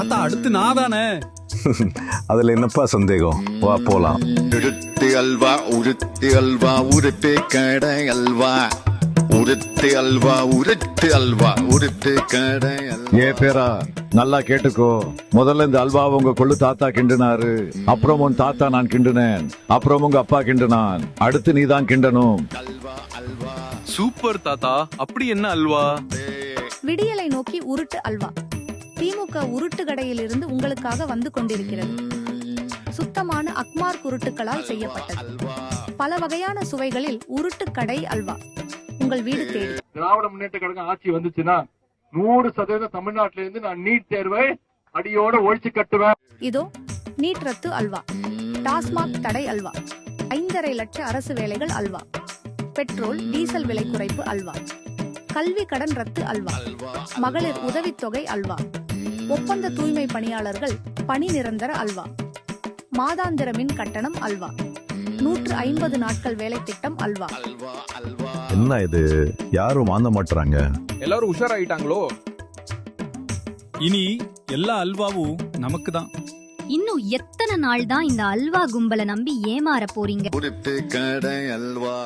தாத்தா அடுத்து நான் தானே? அதுல என்னப்பா சந்தேகம்? வா போலாம். உருட்டு அல்வா உருட்டு அல்வா உருட்டு கடை அல்வா. உருட்டு அல்வா உருட்டு அல்வா உருட்டு கடை ஏ பேரா நல்லா கேட்டுக்கோ. முதல்ல இந்த அல்வா உங்க கொள்ளு தாத்தா கிண்டுனாரு. அப்புறம் உன் தாத்தா நான் கிண்டுனேன். அப்புறம் உங்க அப்பா கிண்டுனான். அடுத்து நீ தான் கிண்டணும். சூப்பர் தாத்தா. அப்படி என்ன அல்வா? விடியலை நோக்கி உருட்டு அல்வா. திமுக உருட்டு கடையிலிருந்து உங்களுக்காக வந்து கொண்டிருக்கிறது. சுத்தமான அக்மார் குருட்டுகளால் செய்யப்பட்டது. பல வகையான சுவைகளில் உருட்டு கடை அல்வா. உங்கள் வீடு தேடி. திராவிட முன்னேற்ற கழகம் ஆட்சி வந்துச்சுன்னா நூறு சதவீதம் தமிழ்நாட்டில இருந்து நான் நீட் தேர்வை அடியோட ஒழிச்சு கட்டுவேன். இதோ நீட் ரத்து அல்வா. டாஸ்மாக் தடை அல்வா. ஐந்தரை லட்ச அரசு வேலைகள் அல்வா. பெட்ரோல் டீசல் விலை குறைப்பு அல்வா. கல்வி கடன் ரத்து அல்வா. மகளிர் உதவித்தொகை அல்வா. ஒப்பந்த தூய்மை பணியாளர்கள் பணி நிரந்தர அல்வா. மாதாந்திர மின் கட்டணம் அல்வா. நூற்று ஐம்பது நாட்கள் வேலை திட்டம் அல்வா. என்ன இது? யாரும் வாங்க மாட்டுறாங்க எல்லாரும் உஷாராயிட்டாங்களோ? இனி எல்லா அல்வாவும் நமக்கு தான் இன்னும் எத்தனை நாள் தான் இந்த அல்வா கும்பலை நம்பி ஏமாற போறீங்க? அல்வா.